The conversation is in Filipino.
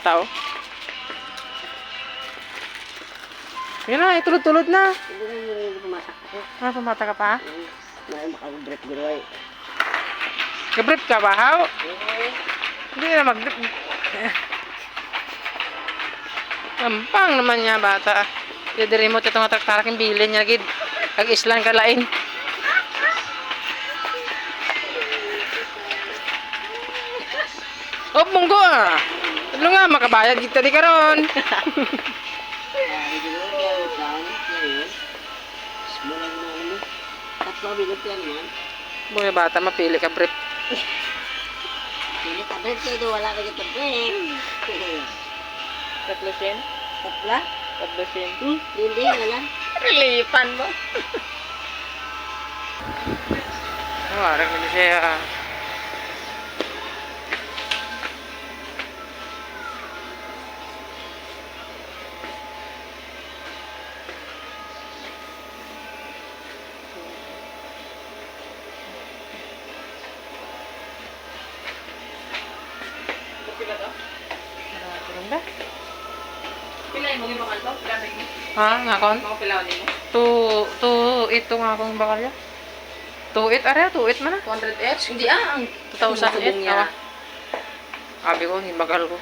Tao. Yun na, itulod-tulod na. Ah, pumata ka pa? May makagubret guloy. Gabrip ka ba, how? Hindi na mag... Gampang naman niya, bata. Yung remote itong atrak-tarak yung bilin niya, gid. Ag-islan ka lain. Oh, munggo ah. Ano nga, makabayad kita di karon. Buhay bata, mapili ka, brief. Hindi tablet kayo wala ka dito break. Tatlo sin? Tatla? Tatlo sin. Hmm, hindi wala. Reliefan mo. oh, arang na siya. Ganda. Pilay mo yung bakal to? Pilay mo? Ha, nga kon? Mga pilaw din mo? Tu, tu, ito nga akong bakalya. Tu it, are, tu it man na. 200 each? Hindi ah, ang 2,000 it. niya. Awa. Sabi ko, hibagal ko.